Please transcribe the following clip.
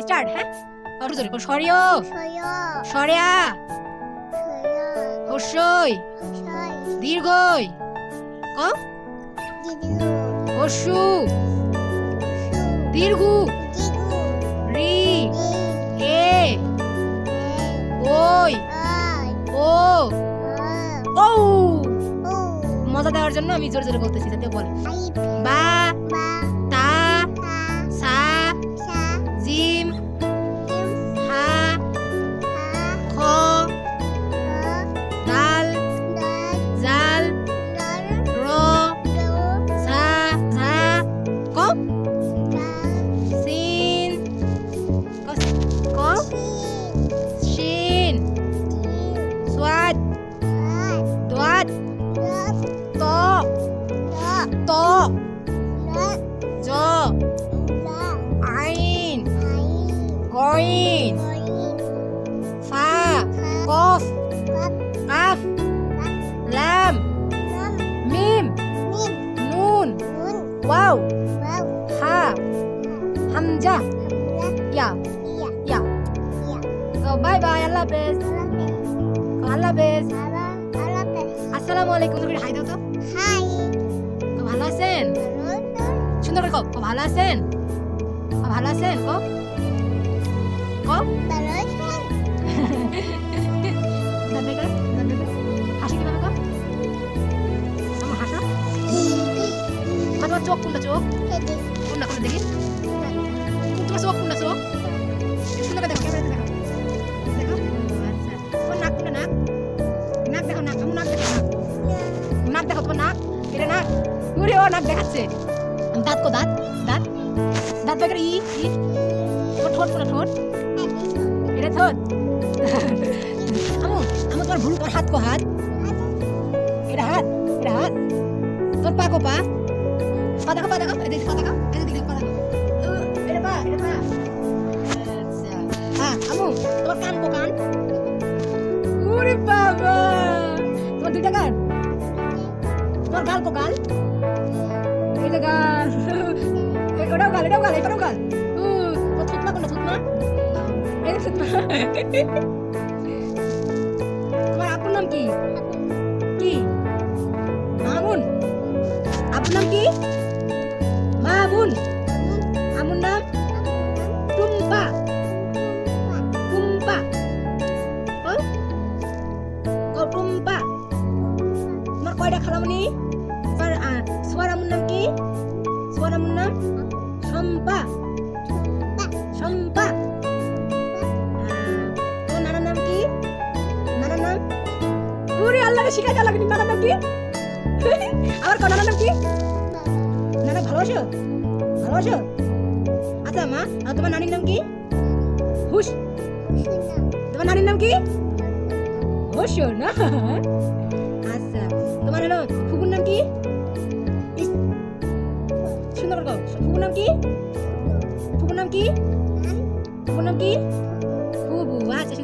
Start হ্যাঁ? আরও জোরে সরিয়। সরিয়া সয় হস্যই দীর্ঘই। ক হস্যু দীর্ঘ। রি। এ। ওই। ও। ও ও মজা দেওয়ার জন্য আমি জোরে জোরে বলতেছি যাতে বলে। বা। ত জ আইন আই গইন গই ফা কফ কাফ লাম মিম নুন ওয়াও হা হামজা ইয়া ইয়া ইয়া ইয়া তো বাই বাই আল্লাহ হাফেজ আল্লাহ হাফেজ আসসালামু আলাইকুম তুমি হাই দাও তো। হাই। তো ভালো আছেন? সুন্দর করে কও ভালো আছেন? ভালো আছেন? কও। কও। হাসি কীভাবে আমার হাসা? তোমার চোখ কোনটা চোখ? কোনটা কোনটা দেখি? তোমার চোখ দেখো নাক এটা নাক, ঘুরে ও নাক দেখাচ্ছে। দাঁত কো দাঁত দাঁত দাঁত বের ই তোমার ঠোঁট কোনটা ঠোঁট? এটা ঠোঁট। আমু আমু তোমার ভুল তোমার হাত কো হাত। এটা হাত এটা হাত। তোর পা কো পা। পা দেখো পা দেখো, এদিকে পা দেখো, এদিকে গাল কো গাল ওটাও গাল। এটাও গাল এটাও নাম কি? কি? মামুন। আপুর নাম কি? মামুন। আমুর নাম? টুম্পা। টুম্পা। টুম্পা। তোমার কয়টা খালামুনি? সোয়ার আমুর নাম কি সোয়ার আমুর শম্পা শম্পা তোমার নানার নাম কি নানার নাম ওরে আল্লাহ শিখাইতে লাগনি নানার নাম কি আবার কো নানার নাম কি নানা ভালোবাসো ভালোবাসো আচ্ছা মা তোমার নানির নাম কি হুশ তোমার নানির নাম কি হুশ না 이번에는 부분 남기? 신나로 가 부분 남기? 부분 남기? 부분 남기? 부부 아저씨